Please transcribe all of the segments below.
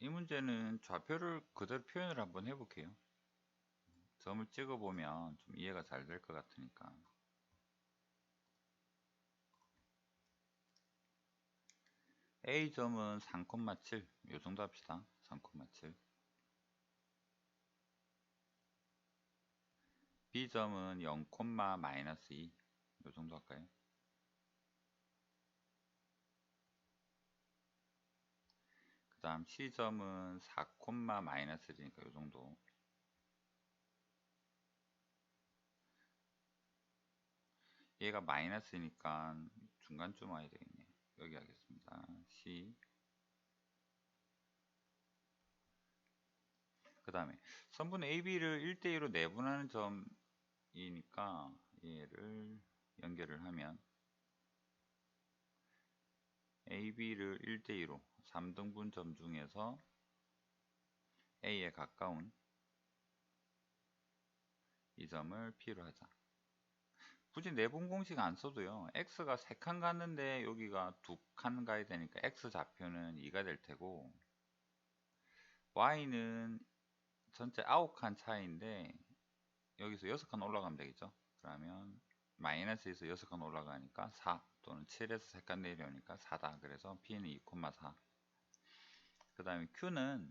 이 문제는 좌표를 그대로 표현을 한번 해볼게요. 점을 찍어보면 좀 이해가 잘 될 것 같으니까. A점은 3,7, 요 정도 합시다. 3,7. B점은 0, 마이너스 2, 요 정도 할까요? 다음 C점은 4, 마이너스 1이니까 요 정도. 얘가 마이너스니까 중간쯤 와야 되겠네. 여기 하겠습니다. C 그 다음에 선분 AB를 1대2로 내분하는 점이니까 얘를 연결을 하면 AB를 1대2로 3등분 점 중에서 A에 가까운 이 점을 P로 하자. 굳이 내분 공식 안 써도요. X가 3칸 갔는데 여기가 2칸 가야 되니까 X 좌표는 2가 될 테고 Y는 전체 9칸 차이인데 여기서 6칸 올라가면 되겠죠. 그러면 마이너스에서 6칸 올라가니까 4 또는 7에서 3칸 내려오니까 4다. 그래서 P는 2,4 그 다음에 Q는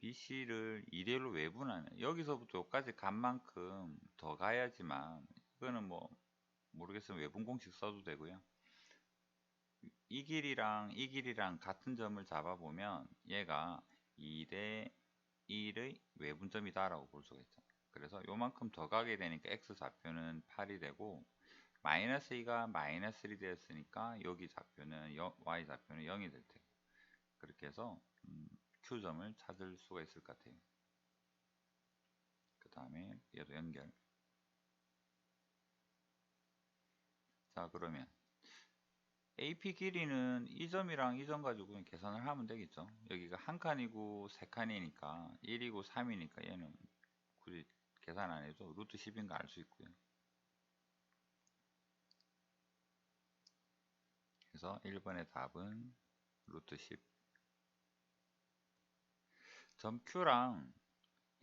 BC를 2대1로 외분하는 여기서부터 여기까지 간 만큼 더 가야지만 그거는 뭐 모르겠으면 외분 공식 써도 되고요. 이 길이랑 이 길이랑 같은 점을 잡아보면 얘가 2대 1의 외분점이다 라고 볼 수가 있죠. 그래서 요만큼 더 가게 되니까 x 좌표는 8이 되고 마이너스 2가 마이너스 1이 되었으니까 여기 좌표는 y 좌표는 0이 될 테고 그렇게 해서 음, q점을 찾을 수가 있을 것 같아요. 그 다음에 얘도 연결 자 그러면 AP 길이는 이 점이랑 이 점 가지고 계산을 하면 되겠죠 여기가 한 칸이고 세 칸이니까 1이고 3이니까 얘는 굳이 계산 안 해도 루트 10인가 알수 있고요 그래서 1번의 답은 루트 10. 점 Q랑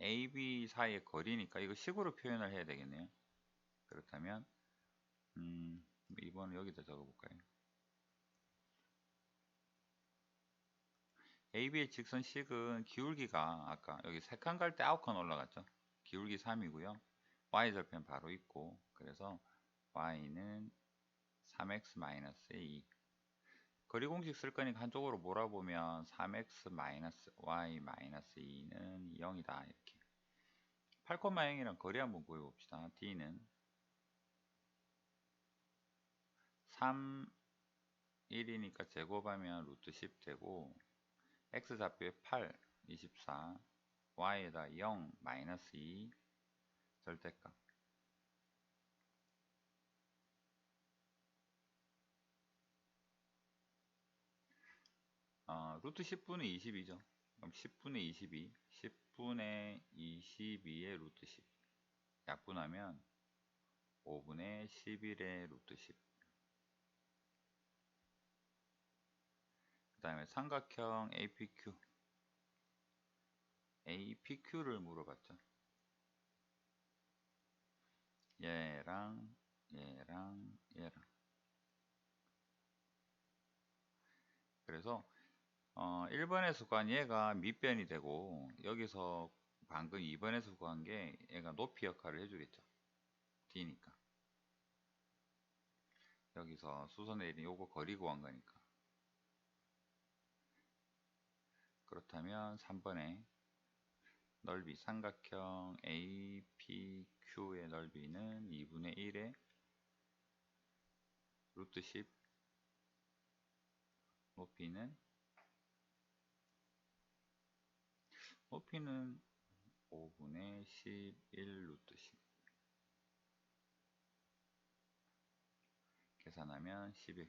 AB 사이의 거리니까 이거 식으로 표현을 해야 되겠네요. 그렇다면 음, 2번은 여기다 적어볼까요? AB의 직선 식은 기울기가 아까 여기 3칸 갈 때 9칸 올라갔죠. 기울기 3이고요. Y절편 바로 있고 그래서 Y는 3x-2 거리 공식 쓸 거니까 한쪽으로 몰아보면 3x-y-2는 0이다 이렇게 8,0이랑 거리 한번 구해봅시다. D는 3, 1이니까 제곱하면 루트 10 되고 x좌표에 8, 24 y에다 0, 마이너스 2 절대값 어, 루트 10분의 22죠. 그럼 10분의 22, 10분의 22의 루트 10 약분하면 5분의 11의 루트 10 그 다음에 삼각형 APQ APQ를 물어봤죠. 얘랑 얘랑 얘랑. 그래서 어, 1번에서 구한 얘가 밑변이 되고 여기서 방금 2번에서 구한 게 얘가 높이 역할을 해주겠죠. D니까. 여기서 수선의 1이 요거 거리 구한 거니까. 그렇다면 3번에 넓이 삼각형 APQ의 넓이는 2분의 1의 루트 10 높이는 높이는 5분의 11 루트 10 계산하면 11